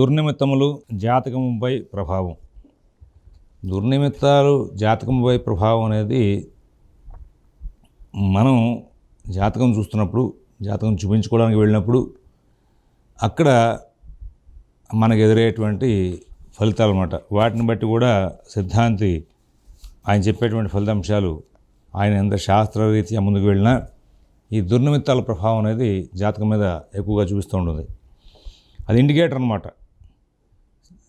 దుర్నిమిత్తములు జాతకముపై ప్రభావం. దుర్నిమిత్తాలు జాతకంపై ప్రభావం అనేది మనం జాతకం చూస్తున్నప్పుడు జాతకం చూపించుకోవడానికి వెళ్ళినప్పుడు అక్కడ మనకు ఎదురయ్యేటువంటి ఫలితాలు అన్నమాట వాటిని బట్టి కూడా సిద్ధాంతి ఆయన చెప్పేటువంటి ఫలితాంశాలు ఆయన ఎంత శాస్త్రరీత్యా ముందుకు వెళ్ళినా ఈ దుర్నిమిత్తాల ప్రభావం అనేది జాతకం మీద ఎక్కువగా చూపిస్తూ ఉంటుంది. అది ఇండికేటర్ అనమాట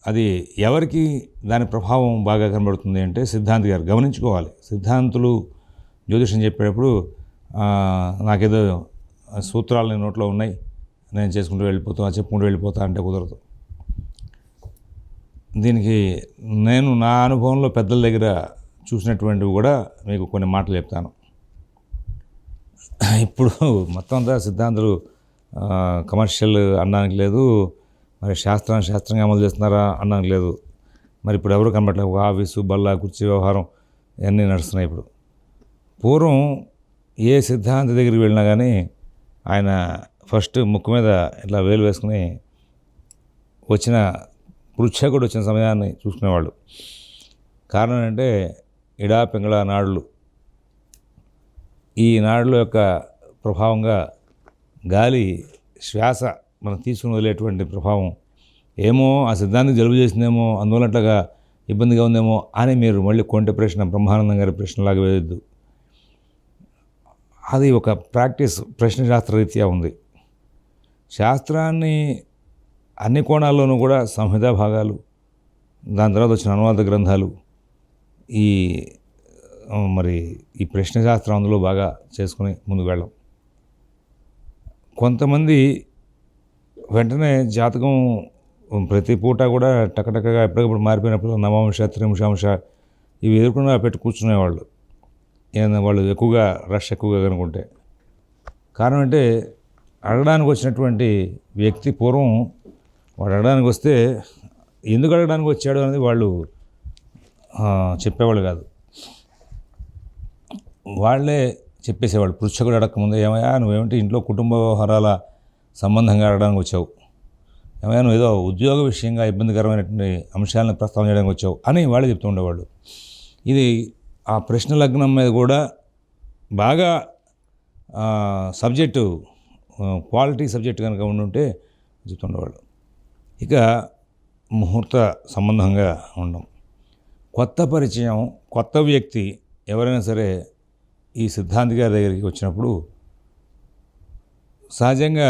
అది ఎవరికి దాని ప్రభావం బాగా కనబడుతుంది అంటే సిద్ధాంతి గారు. గమనించుకోవాలి. సిద్ధాంతులు జ్యోతిషం చెప్పేటప్పుడు నాకేదో సూత్రాలు నేను నోట్లో ఉన్నాయి. నేను చేసుకుంటూ వెళ్ళిపోతా చెప్పుకుంటూ వెళ్ళిపోతా అంటే కుదరదు. దీనికి నేను నా అనుభవంలో పెద్దల దగ్గర చూసినటువంటివి కూడా మీకు కొన్ని మాటలు చెప్తాను. ఇప్పుడు మొత్తం అంతా సిద్ధాంతులు కమర్షియల్ అనడానికి లేదు. మరి శాస్త్రాన్ని శాస్త్రంగా అమలు చేస్తున్నారా అన్నాను లేదు. మరి ఇప్పుడు ఎవరు కనబడలేదు ఆఫీసు బల్ల కుర్చీ వ్యవహారం ఇవన్నీ నడుస్తున్నాయి ఇప్పుడు. పూర్వం ఏ సిద్ధాంతి దగ్గరికి వెళ్ళినా కానీ ఆయన ఫస్ట్ ముక్కు మీద ఇట్లా వేలు వేసుకుని వచ్చిన పృచ్ఛకుడు వచ్చిన సమయాన్ని చూసుకునేవాళ్ళు. కారణం ఏంటంటే ఇడా పింగళ నాడులు. ఈ నాడుల యొక్క ప్రభావంగా గాలి శ్వాస మనం తీసుకుని వదిలేటువంటి ప్రభావం. ఏమో ఆ సిద్ధాంతం జలుబు చేసిందేమో అందువల్ల అట్లాగా ఇబ్బందిగా ఉందేమో అని మీరు మళ్ళీ కొంటె ప్రశ్న బ్రహ్మానందం గారి ప్రశ్నలాగా వేయద్దు. అది ఒక ప్రాక్టీస్ ప్రశ్న శాస్త్రరీత్యా ఉంది. శాస్త్రాన్ని అన్ని కోణాల్లోనూ కూడా సంహితా భాగాలు దాని తర్వాత వచ్చిన అనువాద గ్రంథాలు ఈ మరి ఈ ప్రశ్న శాస్త్రం అందులో బాగా చేసుకుని ముందుకు వెళ్ళాం. కొంతమంది వెంటనే జాతకం ప్రతి పూట కూడా టకటకగా ఎప్పటికప్పుడు మారిపోయినప్పుడు నవాంశ త్రింశాంశ ఇవి ఎదుర్కొన్నా పెట్టి కూర్చునేవాళ్ళు. ఏదైనా వాళ్ళు ఎక్కువగా రష్ ఎక్కువగా కనుకుంటే కారణం అంటే అడగడానికి వచ్చినటువంటి వ్యక్తి పూర్వం వాడు అడగడానికి వస్తే ఎందుకు అడగడానికి వచ్చాడు అనేది వాళ్ళు చెప్పేవాళ్ళు కాదు. వాళ్ళే చెప్పేసేవాళ్ళు పృచ్ఛకుడు అడగకముందే ఏమయ్యా నువ్వేమిటి ఇంట్లో కుటుంబ వ్యవహారాల సంబంధంగా అడగడానికి వచ్చావు. ఏమైనా నువ్వు ఏదో ఉద్యోగ విషయంగా ఇబ్బందికరమైనటువంటి అంశాలను ప్రస్తావన చేయడానికి వచ్చావు అని వాళ్ళు చెప్తూ ఉండేవాళ్ళు. ఇది ఆ ప్రశ్న లగ్నం మీద కూడా బాగా సబ్జెక్టు క్వాలిటీ సబ్జెక్ట్ కనుక ఉండుంటే చెప్తుండేవాళ్ళు ఇక ముహూర్త సంబంధంగా ఉండడం కొత్త పరిచయం కొత్త వ్యక్తి ఎవరైనా సరే ఈ సిద్ధాంతి గారి దగ్గరికి వచ్చినప్పుడు సహజంగా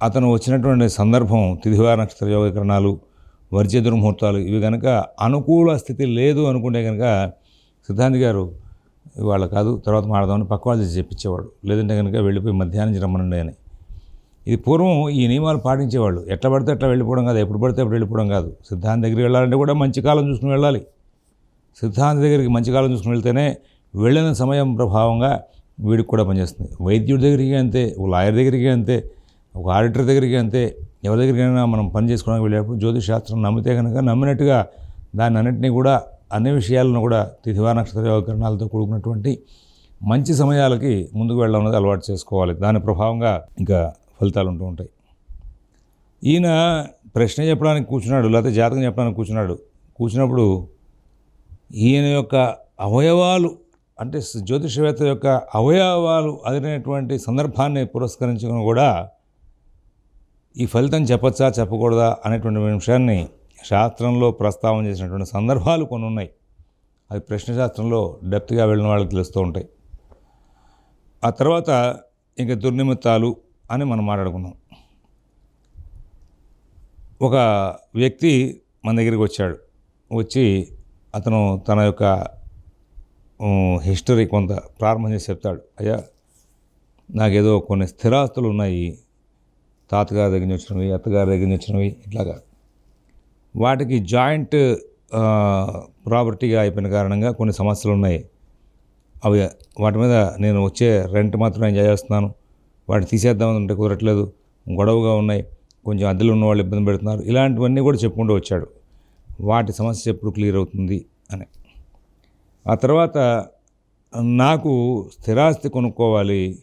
అతను వచ్చినటువంటి సందర్భం తిథివార నక్షత్ర యోగకరణాలు వర్జ్య దుర్ముహూర్తాలు ఇవి కనుక అనుకూల స్థితి లేదు అనుకుంటే కనుక సిద్ధాంతి గారు ఇవాళ కాదు తర్వాత మాడదామని పక్క వాళ్ళు చెప్పించేవాడు లేదంటే కనుక వెళ్ళిపోయి మధ్యాహ్నం రమ్మనండి అని. ఇది పూర్వం ఈ నియమాలు పాటించేవాళ్ళు. ఎట్లా పడితే అట్లా వెళ్ళిపోవడం కాదు ఎప్పుడు పడితే అప్పుడు వెళ్ళిపోవడం కాదు. సిద్ధాంతి దగ్గరికి వెళ్ళాలంటే కూడా మంచి కాలం చూసుకుని వెళ్ళాలి. సిద్ధాంతి దగ్గరికి మంచి కాలం చూసుకుని వెళ్తేనే వెళ్ళిన సమయం ప్రభావంగా వీడికి కూడా పనిచేస్తుంది. వైద్యుడి దగ్గరికి అంతే లాయర్ దగ్గరికి అంతే ఒక ఆడిటర్ దగ్గరికి అంతే. ఎవరి దగ్గరికైనా మనం పని చేసుకోవడానికి వెళ్ళేటప్పుడు జ్యోతిషాస్త్రం నమ్మితే కనుక నమ్మినట్టుగా దాన్ని అన్నింటినీ కూడా అన్ని విషయాలను కూడా తిథివా నక్షత్ర యోగకరణాలతో కూడుకున్నటువంటి మంచి సమయాలకి ముందుకు వెళ్ళడం అనేది అలవాటు చేసుకోవాలి. దాని ప్రభావంగా ఇంకా ఫలితాలు ఉంటూ ఉంటాయి. ఈయన ప్రశ్న చెప్పడానికి కూర్చున్నాడు లేకపోతే జాతకం చెప్పడానికి కూర్చున్నాడు. కూర్చున్నప్పుడు ఈయన యొక్క అవయవాలు అంటే జ్యోతిషవేత్త యొక్క అవయవాలు అదినటువంటి సందర్భాన్ని పురస్కరించుకుని కూడా ఈ ఫలితం చెప్పచ్చా చెప్పకూడదా అనేటువంటి విషయాన్ని శాస్త్రంలో ప్రస్తావన చేసినటువంటి సందర్భాలు కొన్ని ఉన్నాయి. అది ప్రశ్నశాస్త్రంలో డెప్త్గా వెళ్ళిన వాళ్ళకి తెలుస్తూ ఉంటాయి. ఆ తర్వాత ఇంకా దుర్నిమిత్తాలు అని మనం మాట్లాడుకున్నాం ఒక వ్యక్తి మన దగ్గరికి వచ్చాడు. వచ్చి అతను తన యొక్క హిస్టరీ కొంత ప్రారంభం చేసి చెప్తాడు. అయ్యా నాకేదో కొన్ని స్థిరాస్తులు ఉన్నాయి తాతగారి దగ్గర నుంచి వచ్చినవి అత్తగారి దగ్గర నుంచి వచ్చినవి ఇట్లాగా. వాటికి జాయింట్ ప్రాపర్టీగా అయిపోయిన కారణంగా కొన్ని సమస్యలు ఉన్నాయి. అవి వాటి మీద నేను వచ్చే రెంట్ మాత్రం ఎంజాయ్ చేస్తున్నాను వాటిని తీసేద్దామని అంటే కుదరట్లేదు. గొడవగా ఉన్నాయి. కొంచెం అద్దెలు ఉన్న వాళ్ళు ఇబ్బంది పెడుతున్నారు. ఇలాంటివన్నీ కూడా చెప్పుకుంటూ వచ్చాడు. వాటి సమస్య ఎప్పుడు క్లియర్ అవుతుంది అని. ఆ తర్వాత నాకు స్థిరాస్తి కొనుక్కోవాలి.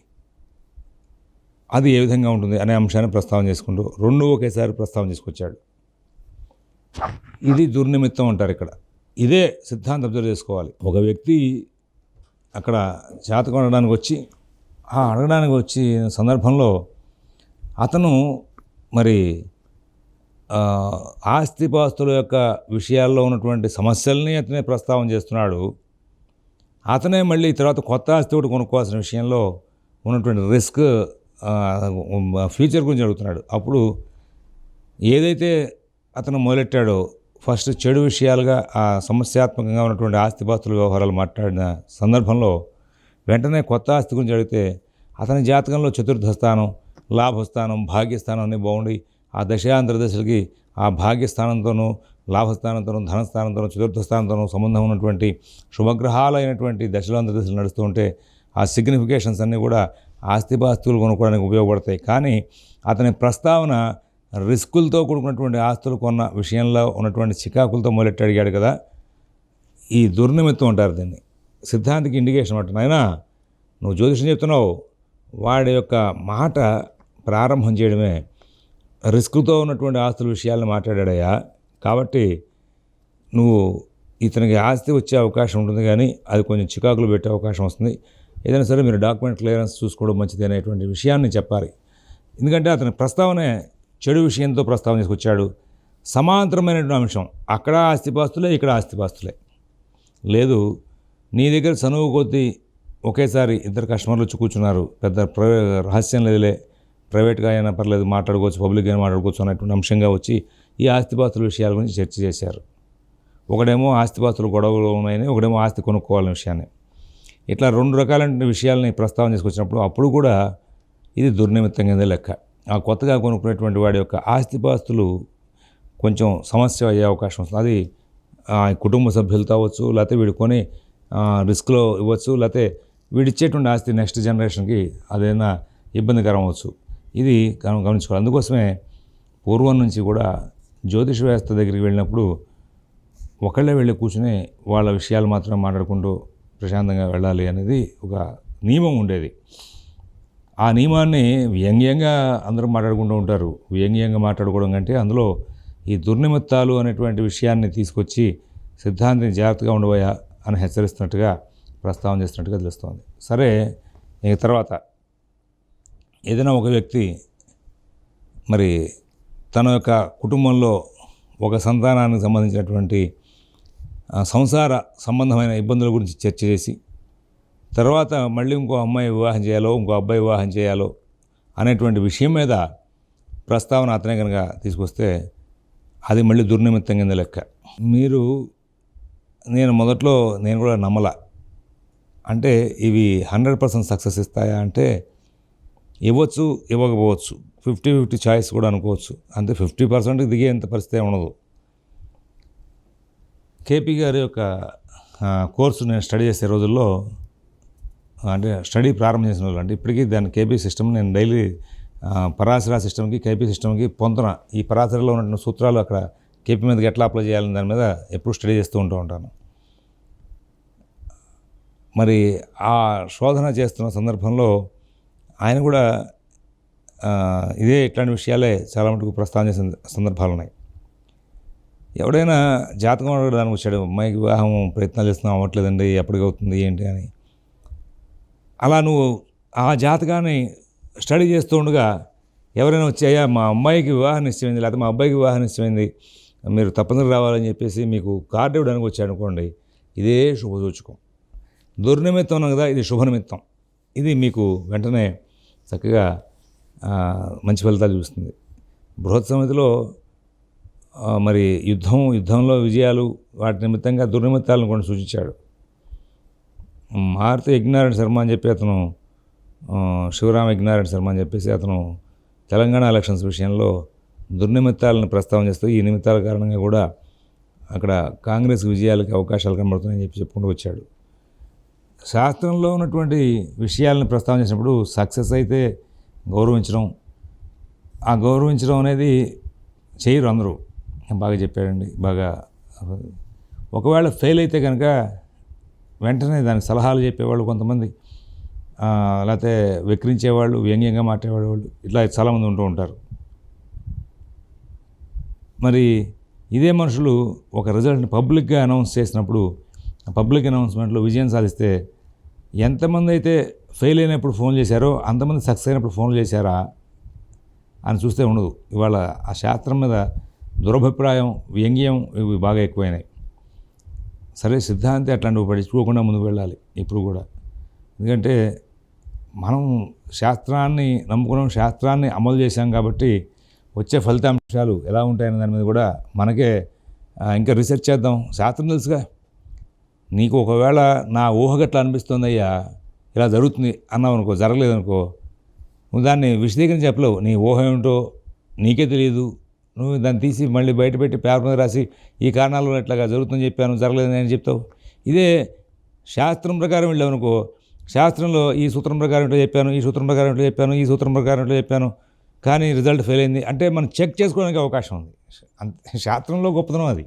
అది ఏ విధంగా ఉంటుంది అనే అంశాన్ని ప్రస్తావన చేసుకుంటూ రెండు ఒకేసారి ప్రస్తావన చేసుకొచ్చాడు. ఇది దుర్నిమిత్తం అంటారు ఇక్కడ. ఇదే సిద్ధాంతం అబ్జర్వ్ చేసుకోవాలి. ఒక వ్యక్తి అక్కడ జాతకం అడగడానికి వచ్చి ఆ అడగడానికి వచ్చి సందర్భంలో అతను మరి ఆస్తిపాస్తుల యొక్క విషయాల్లో ఉన్నటువంటి సమస్యల్ని అతనే ప్రస్తావన చేస్తున్నాడు. అతనే మళ్ళీ తర్వాత కొత్త ఆస్తి ఒకటి కొనుక్కోవాల్సిన విషయంలో ఉన్నటువంటి రిస్క్ ఫ్యూచర్ గురించి అడుగుతున్నాడు. అప్పుడు ఏదైతే అతను మొదలెట్టాడో ఫస్ట్ చెడు విషయాలుగా ఆ సమస్యాత్మకంగా ఉన్నటువంటి ఆస్తిపాస్తుల వ్యవహారాలు మాట్లాడిన సందర్భంలో వెంటనే కొత్త ఆస్తి గురించి అడిగితే అతని జాతకంలో చతుర్థ స్థానం లాభస్థానం భాగ్యస్థానం అన్నీ బాగుండి ఆ దశాంతర దశలకి ఆ భాగ్యస్థానంతోనూ లాభస్థానంతోనూ ధనస్థానంతోనూ చతుర్థ స్థానంతోనూ సంబంధం ఉన్నటువంటి శుభగ్రహాలైనటువంటి దశలాంతర దశలు నడుస్తూ ఉంటే ఆ సిగ్నిఫికేషన్స్ అన్నీ కూడా ఆస్తిపాస్తులు కొనుక్కోవడానికి ఉపయోగపడతాయి. కానీ అతని ప్రస్తావన రిస్కులతో కూడుకున్నటువంటి ఆస్తులు కొన్న విషయంలో ఉన్నటువంటి చికాకులతో మొదలెట్టి అడిగాడు కదా. ఈ దుర్నిమిత్తం అంటారు దీన్ని. సిద్ధాంతికి ఇండికేషన్ అంట నాయనా నువ్వు జ్యోతిషం చెప్తున్నావు. వాడి యొక్క మాట ప్రారంభం చేయడమే. రిస్క్తో ఉన్నటువంటి ఆస్తుల విషయాలను మాట్లాడాడయ్యా. కాబట్టి నువ్వు ఇతనికి ఆస్తి వచ్చే అవకాశం ఉంటుంది కానీ అది కొంచెం చికాకులు పెట్టే అవకాశం వస్తుంది. ఏదైనా సరే మీరు డాక్యుమెంట్ క్లియరెన్స్ చూసుకోవడం మంచిది అనేటువంటి విషయాన్ని చెప్పాలి. ఎందుకంటే అతని ప్రస్తావనే చెడు విషయంతో ప్రస్తావన చేసుకొచ్చాడు సమాంతరమైనటువంటి అంశం. అక్కడ ఆస్తిపాస్తులే ఇక్కడ ఆస్తిపాస్తులే. లేదు నీ దగ్గర చనువు కొద్దీ ఒకేసారి ఇద్దరు కస్టమర్లు వచ్చి కూర్చున్నారు. పెద్ద ప్రైవే రహస్యం లేదులే. ప్రైవేట్గా అయినా పర్లేదు మాట్లాడుకోవచ్చు పబ్లిక్గా అయినా మాట్లాడుకోవచ్చు అనేటువంటి అంశంగా వచ్చి ఈ ఆస్తిపాస్తుల విషయాల గురించి చర్చ చేశారు. ఒకడేమో ఆస్తిపాస్తులు గొడవలు ఉన్నాయని ఒకడేమో ఆస్తి కొనుక్కోవాలనే విషయాన్ని. ఇట్లా రెండు రకాలైన విషయాలని ప్రస్తావన చేసుకొచ్చినప్పుడు అప్పుడు కూడా ఇది దుర్నిమిత్తం కింద లెక్క. ఆ కొత్తగా కొనుక్కునేటువంటి వాడి యొక్క ఆస్తిపాస్తులు కొంచెం సమస్య అయ్యే అవకాశం వస్తుంది. అది ఆ, కుటుంబ సభ్యులతో అవ్వచ్చు లేకపోతే వీడు కొని రిస్క్లో ఇవ్వచ్చు లేకపోతే వీడిచ్చేటువంటి ఆస్తి నెక్స్ట్ జనరేషన్కి అదైనా ఇబ్బందికరం అవ్వచ్చు. ఇది గమనించుకోవాలి. అందుకోసమే పూర్వం నుంచి కూడా జ్యోతిష వ్యవస్థ దగ్గరికి వెళ్ళినప్పుడు ఒకళ్ళే వెళ్ళి కూర్చుని వాళ్ళ విషయాలు మాత్రం మాట్లాడుకుంటూ ప్రశాంతంగా వెళ్ళాలి అనేది ఒక నియమం ఉండేది. ఆ నియమాన్ని వ్యంగ్యంగా అందరూ మాట్లాడుకుంటూ ఉంటారు. వ్యంగ్యంగా మాట్లాడుకోవడం కంటే అందులో ఈ దుర్నిమిత్తాలు అనేటువంటి విషయాన్ని తీసుకొచ్చి సిద్ధాంతిని జాగ్రత్తగా ఉండబోయా అని హెచ్చరిస్తున్నట్టుగా ప్రస్తావన చేస్తున్నట్టుగా తెలుస్తోంది. సరే ఇక తర్వాత ఏదైనా ఒక వ్యక్తి మరి తన యొక్క కుటుంబంలో ఒక సంతానానికి సంబంధించినటువంటి సంసార సంబంధమైన ఇబ్బందుల గురించి చర్చ చేసి తర్వాత మళ్ళీ ఇంకో అమ్మాయి వివాహం చేయాలో ఇంకో అబ్బాయి వివాహం చేయాలో అనేటువంటి విషయం మీద ప్రస్తావన అతనే కనుక తీసుకొస్తే అది మళ్ళీ దుర్నిమిత్తం కింద లెక్క. మీరు నేను మొదట్లో నేను కూడా నమ్మల అంటే ఇవి హండ్రెడ్ పర్సెంట్ సక్సెస్ ఇస్తాయా అంటే ఇవ్వచ్చు ఇవ్వకపోవచ్చు. ఫిఫ్టీ ఫిఫ్టీ చాయిస్ కూడా అనుకోవచ్చు. అంతే ఫిఫ్టీ పర్సెంట్కి దిగేంత పరిస్థితి ఉండదు. కేపీ గారి యొక్క కోర్సు నేను స్టడీ చేసే రోజుల్లో అంటే స్టడీ ప్రారంభం చేసిన రోజులు అంటే ఇప్పటికీ దాని కేపీ సిస్టమ్ నేను డైలీ ఆ, సిస్టమ్కి కేపీ సిస్టమ్కి పొంతన ఈ పరాశరలో ఉన్న సూత్రాలు అక్కడ కేపీ మీదకి ఎట్లా అప్లై చేయాలని దాని మీద ఎప్పుడు స్టడీ చేస్తూ ఉంటూ ఉంటాను. మరి ఆ శోధన చేస్తున్న సందర్భంలో ఆయన కూడా ఇదే ఇట్లాంటి విషయాలే చాలా మటుకు ప్రస్తావన చేసిన సందర్భాలు ఉన్నాయి. ఎవడైనా జాతకం అడగడానికి వచ్చాడు అమ్మాయికి వివాహం ప్రయత్నాలు చేస్తున్నాం అవ్వట్లేదండి ఎప్పటికి అవుతుంది ఏంటి అని. అలా నువ్వు ఆ జాతకాన్ని స్టడీ చేస్తూ ఉండగా ఎవరైనా వచ్చి అయ్యా మా అమ్మాయికి వివాహం నిశ్చయమైంది లేకపోతే మా అబ్బాయికి వివాహం నిశ్చయమైంది మీరు తప్పనిసరి రావాలని చెప్పేసి మీకు కార్డు ఇవ్వడానికి వచ్చాడు అనుకోండి ఇదే శుభసూచకం దుర్నిమిత్తం అన్నాం కదా ఇది శుభనిమిత్తం ఇది మీకు వెంటనే చక్కగా మంచి ఫలితాలు చూస్తుంది బృహత్ సమితిలో మరి యుద్ధం యుద్ధంలో విజయాలు వాటి నిమిత్తంగా దుర్నిమిత్తాలను కూడా సూచించాడు. మారుతి యజ్ఞనారాయణ శర్మ అని చెప్పి అతను శివరామ యజ్ఞనారాయణ శర్మ అని చెప్పేసి అతను తెలంగాణ ఎలక్షన్స్ విషయంలో దుర్నిమిత్తాలను ప్రస్తావన చేస్తూ ఈ నిమిత్తాల కారణంగా కూడా అక్కడ కాంగ్రెస్ విజయాలకి అవకాశాలు కనబడుతున్నాయని చెప్పి చెప్పుకుంటూ వచ్చాడు. శాస్త్రంలో ఉన్నటువంటి విషయాలను ప్రస్తావన చేసినప్పుడు సక్సెస్ అయితే గౌరవించడం ఆ గౌరవించడం అనేది చేయరు అందరూ. బాగా చెప్పాడండి. బాగా ఒకవేళ ఫెయిల్ అయితే కనుక వెంటనే దానికి సలహాలు చెప్పేవాళ్ళు కొంతమంది. లేకపోతే విక్రించేవాళ్ళు వ్యంగ్యంగా మాట్లాడేవాళ్ళు ఇట్లా చాలామంది ఉంటూ ఉంటారు. మరి ఇదే మనుషులు ఒక రిజల్ట్ని పబ్లిక్గా అనౌన్స్ చేసినప్పుడు పబ్లిక్ అనౌన్స్మెంట్లో విజయం సాధిస్తే ఎంతమంది అయితే ఫెయిల్ అయినప్పుడు ఫోన్ చేశారో అంతమంది సక్సెస్ అయినప్పుడు ఫోన్ చేశారా అని చూస్తే ఉండదు. ఇవాళ ఆ శాస్త్రం మీద దురభిప్రాయం వ్యంగ్యం ఇవి బాగా ఎక్కువైనాయి. సరే సిద్ధాంతి అట్లాంటివి పట్టించుకోకుండా ముందుకు వెళ్ళాలి ఇప్పుడు కూడా. ఎందుకంటే మనం శాస్త్రాన్ని నమ్ముకున్నాం శాస్త్రాన్ని అమలు చేశాం కాబట్టి వచ్చే ఫలితాంశాలు ఎలా ఉంటాయనే దాని మీద కూడా మనకే ఇంకా రీసెర్చ్ చేద్దాం. శాస్త్రం తెలుసుగా. నీకు ఒకవేళ నా ఊహగట్లా అనిపిస్తుంది అయ్యా ఇలా జరుగుతుంది అన్నావు అనుకో జరగలేదనుకో నువ్వు దాన్ని విశదీకరించి చెప్పలేవు. నీ ఊహ ఏమిటో నీకే తెలియదు. నువ్వు దాన్ని తీసి మళ్ళీ బయట పెట్టి పేపర్ మీద రాసి ఈ కారణాలు ఇట్లాగా జరుగుతుందని చెప్పాను జరగలేదని నేను చెప్తావు. ఇదే శాస్త్రం ప్రకారం వెళ్ళావు అనుకో శాస్త్రంలో ఈ సూత్రం ప్రకారం ఇట్లా చెప్పాను ఈ సూత్రం ప్రకారం ఇట్లా చెప్పాను ఈ సూత్రం ప్రకారం ఇట్లా చెప్పాను కానీ రిజల్ట్ ఫెయిల్ అయింది. అంటే మనం చెక్ చేసుకోవడానికి అవకాశం ఉంది. శాస్త్రంలో గొప్పతనం అది.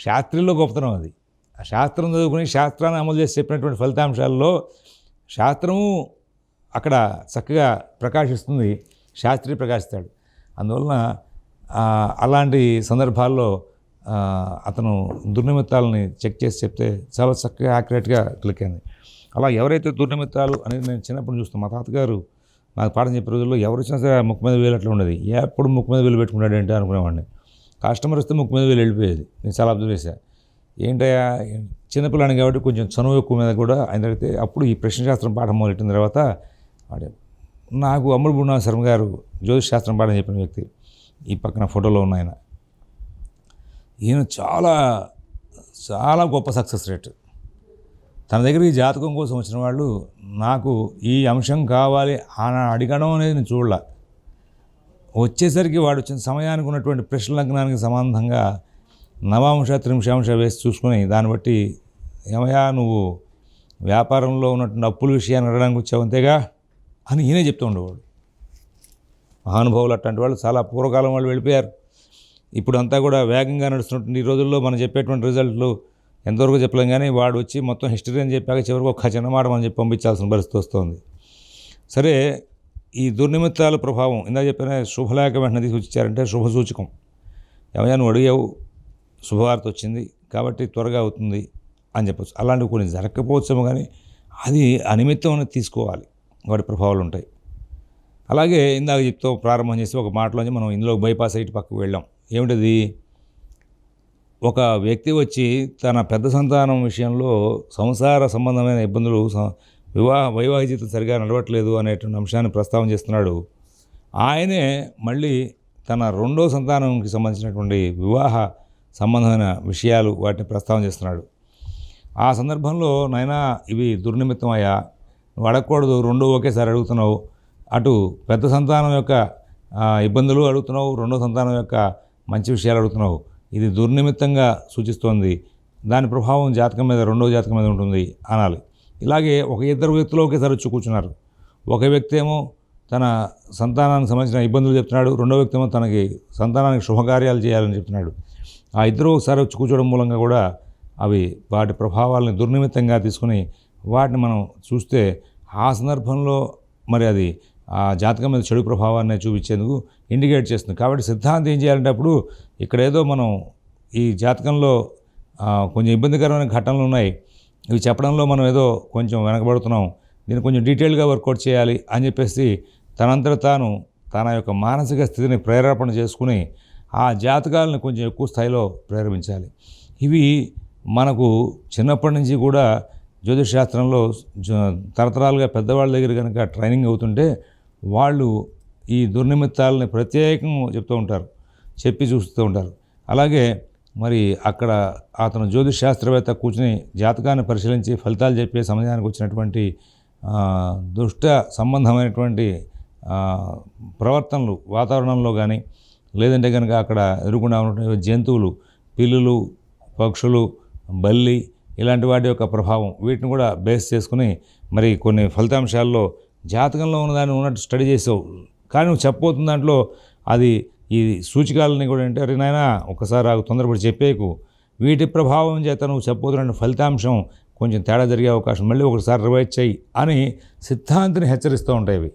శాస్త్రంలో గొప్పతనం అది. ఆ శాస్త్రం చదువుకుని శాస్త్రాన్ని అమలు చేసి చెప్పినటువంటి ఫలితాంశాల్లో శాస్త్రము అక్కడ చక్కగా ప్రకాశిస్తుంది శాస్త్రి ప్రకాశిస్తాడు. అందువలన అలాంటి సందర్భాల్లో అతను దుర్నిమిత్తాలని చెక్ చేసి చెప్తే చాలా చక్కగా యాక్యురేట్గా క్లిక్ అయింది అలా ఎవరైతే దుర్నిమిత్తాలు అనేది నేను చిన్నప్పుడు చూస్తాను మా తాతగారు నాకు పాఠం చెప్పే రోజుల్లో ఎవరు వచ్చినా సరే ముక్కు మీద వేలు అట్లా ఉండేది. ఎప్పుడు ముక్కు మీద వేలు పెట్టుకున్నాడు ఏంటి అనుకునేవాడిని. కస్టమర్ వస్తే ముక్కు మీద వేలు వెళ్ళిపోయేది. నేను చాలా అబ్జర్వ్ చేశాను ఏంటయ్యా చిన్నపిల్లని కాబట్టి కొంచెం చనువు ఎక్కువ మీద కూడా ఆయన అడిగితే అప్పుడు ఈ ప్రశ్నశాస్త్రం పాఠం మొదలెట్టిన తర్వాత వాడే నాకు అమ్ముడు బున్నా శర్మ గారు జ్యోతిష్ శాస్త్రం పాఠం చెప్పిన వ్యక్తి. ఈ పక్కన ఫోటోలో ఉన్న ఆయన. ఈయన చాలా చాలా గొప్ప సక్సెస్ రేట్. తన దగ్గరికి జాతకం కోసం వచ్చిన వాళ్ళు నాకు ఈ అంశం కావాలి అని అడగడం అనేది నేను చూడలే. వచ్చేసరికి వాడు వచ్చిన సమయానికి ఉన్నటువంటి ప్రశ్న లగ్నానికి సంబంధంగా నవాంశ త్రింశాంశ వేసి చూసుకొని దాన్ని బట్టి ఏమయ్యా నువ్వు వ్యాపారంలో ఉన్నటువంటి అప్పుల విషయాన్ని అడగడానికి వచ్చావు అంతేగా అని ఈయనే చెప్తూ ఉండేవాడు. మహానుభావులు అట్లాంటి వాళ్ళు చాలా పూర్వకాలం వాళ్ళు వెళ్ళిపోయారు. ఇప్పుడు అంతా కూడా వేగంగా నడుస్తున్నటువంటి ఈ రోజుల్లో మనం చెప్పేటువంటి రిజల్ట్లు ఎంతవరకు చెప్పలేం కానీ వాడు వచ్చి మొత్తం హిస్టరీ అని చెప్పాక చివరికి ఒక చిన్న మాట మనం చెప్పి పంపించాల్సిన పరిస్థితి వస్తుంది. సరే ఈ దుర్నిమిత్తాల ప్రభావం ఇందా చెప్పిన శుభలేఖ వెంటనే తీసుకొచ్చారంటే శుభ సూచకం ఏమయ్యా నువ్వు అడిగావు శుభవార్త వచ్చింది కాబట్టి త్వరగా అవుతుంది అని చెప్పొచ్చు. అలాంటివి కొన్ని జరగకపోవచ్చేమో కానీ అది అనిమిత్తం అనేది తీసుకోవాలి. వాటి ప్రభావాలు ఉంటాయి. అలాగే ఇందాక చెప్తూ ప్రారంభం చేసి ఒక మాటలోనే మనం ఇందులో బైపాస్ ఇటు పక్కకు వెళ్ళాం. ఏమిటది? ఒక వ్యక్తి వచ్చి తన పెద్ద సంతానం విషయంలో సంసార సంబంధమైన ఇబ్బందులు వివాహ వైవాహిక జీవితం సరిగా నడవట్లేదు అనేటువంటి అంశాన్ని ప్రస్తావన చేస్తున్నాడు. ఆయనే మళ్ళీ తన రెండో సంతానంకి సంబంధించినటువంటి వివాహ సంబంధమైన విషయాలు వాటిని ప్రస్తావన చేస్తున్నాడు. ఆ సందర్భంలో నైనా ఇవి దుర్నిమిత్తం అయ్యా నువ్వు అడగకూడదు రెండు ఒకేసారి అడుగుతున్నావు. అటు పెద్ద సంతానం యొక్క ఇబ్బందులు అడుగుతున్నావు రెండో సంతానం యొక్క మంచి విషయాలు అడుగుతున్నావు. ఇది దుర్నిమిత్తంగా సూచిస్తోంది. దాని ప్రభావం జాతకం మీద రెండో జాతకం మీద ఉంటుంది అనాలి. ఇలాగే ఒక ఇద్దరు వ్యక్తులు ఒకేసారి వచ్చి కూర్చున్నారు. ఒక వ్యక్తి ఏమో తన సంతానానికి సంబంధించిన ఇబ్బందులు చెప్తున్నాడు రెండో వ్యక్తి ఏమో తనకి సంతానానికి శుభకార్యాలు చేయాలని చెప్తున్నాడు. ఆ ఇద్దరు ఒకసారి వచ్చి కూర్చోవడం మూలంగా కూడా అవి వాటి ప్రభావాలని దుర్నిమిత్తంగా తీసుకుని వాటిని మనం చూస్తే ఆ సందర్భంలో మరి అది ఆ జాతకం మీద చెడు ప్రభావాన్ని చూపించేందుకు ఇండికేట్ చేస్తుంది. కాబట్టి సిద్ధాంతం ఏం చేయాలంటే అప్పుడు ఇక్కడ ఏదో మనం ఈ జాతకంలో కొంచెం ఇబ్బందికరమైన ఘటనలు ఉన్నాయి. ఇవి చెప్పడంలో మనం ఏదో కొంచెం వెనకబడుతున్నాం. దీన్ని కొంచెం డీటెయిల్గా వర్కౌట్ చేయాలి అని చెప్పేసి తనంతట తాను తన యొక్క మానసిక స్థితిని ప్రేరేపణ చేసుకుని ఆ జాతకాలను కొంచెం ఎక్కువ స్థాయిలో ప్రేరేపించాలి. ఇవి మనకు చిన్నప్పటి నుంచి కూడా జ్యోతిష్ శాస్త్రంలో జ- తరతరాలుగా పెద్దవాళ్ళ దగ్గర కనుక ట్రైనింగ్ అవుతుంటే వాళ్ళు ఈ దుర్నిమిత్తాలని ప్రత్యేకం చెప్తూ ఉంటారు చెప్పి చూస్తూ ఉంటారు. అలాగే మరి అక్కడ అతను జ్యోతిష్ శాస్త్రవేత్త కూర్చుని జాతకాన్ని పరిశీలించి ఫలితాలు చెప్పే సమయానికి వచ్చినటువంటి దుష్ట సంబంధమైనటువంటి ప్రవర్తనలు వాతావరణంలో కానీ లేదంటే కనుక అక్కడ ఎదురుకుండా ఉన్నటువంటి జంతువులు పిల్లులు పక్షులు బల్లి ఇలాంటి వాటి యొక్క ప్రభావం వీటిని కూడా బేస్ చేసుకుని మరి కొన్ని ఫలితాంశాల్లో జాతకంలో ఉన్నదాన్ని ఉన్నట్టు స్టడీ చేసావు. కానీ నువ్వు చెప్పబోతున్న దాంట్లో అది ఈ సూచికాలని కూడా అంటే అరే నాయనా ఒకసారి నాకు తొందరపడి చెప్పేకు వీటి ప్రభావం చేత నువ్వు చెప్పబోతున్న ఫలితాంశం కొంచెం తేడా జరిగే అవకాశం మళ్ళీ ఒకసారి రివైజ్ చేయి అని సిద్ధాంతిని హెచ్చరిస్తూ ఉంటాయి ఇవి.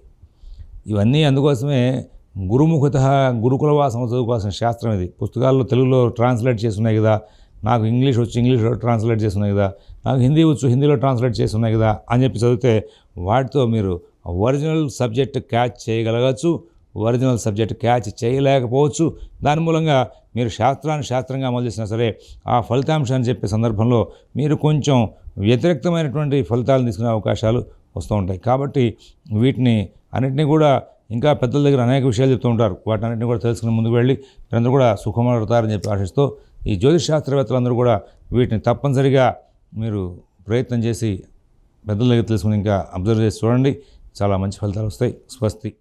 ఇవన్నీ అందుకోసమే గురుముఖత గురుకులవాసం చదువుకోవాల్సిన శాస్త్రం ఇది. పుస్తకాల్లో తెలుగులో ట్రాన్స్లేట్ చేసి ఉన్నాయి కదా నాకు ఇంగ్లీష్ వచ్చి ఇంగ్లీష్లో ట్రాన్స్లేట్ చేస్తున్నాయి కదా నాకు హిందీ వచ్చు హిందీలో ట్రాన్స్లేట్ చేసి కదా అని చెప్పి చదివితే వాటితో మీరు ఒరిజినల్ సబ్జెక్ట్ క్యాచ్ చేయగలగచ్చు ఒరిజినల్ సబ్జెక్ట్ క్యాచ్ చేయలేకపోవచ్చు. దాని మూలంగా మీరు శాస్త్రాన్ని శాస్త్రంగా అమలు చేసినా సరే ఆ ఫలితాంశాన్ని చెప్పే సందర్భంలో మీరు కొంచెం వ్యతిరేక్తమైనటువంటి ఫలితాలు తీసుకునే అవకాశాలు వస్తూ ఉంటాయి. కాబట్టి వీటిని అన్నింటినీ కూడా ఇంకా పెద్దల దగ్గర అనేక విషయాలు చెప్తూ ఉంటారు. వాటన్నింటినీ కూడా తెలుసుకుని ముందుకు వెళ్ళి మీరందరూ కూడా సుఖమడతారని చెప్పి ఆశిస్తూ ఈ జ్యోతిష్ శాస్త్రవేత్తలందరూ కూడా వీటిని తప్పనిసరిగా మీరు ప్రయత్నం చేసి పెద్దల దగ్గర తెలుసుకుని ఇంకా అబ్జర్వ్ చేసి చూడండి. చాలా మంచి ఫలితాలు వస్తాయి. స్వస్తి.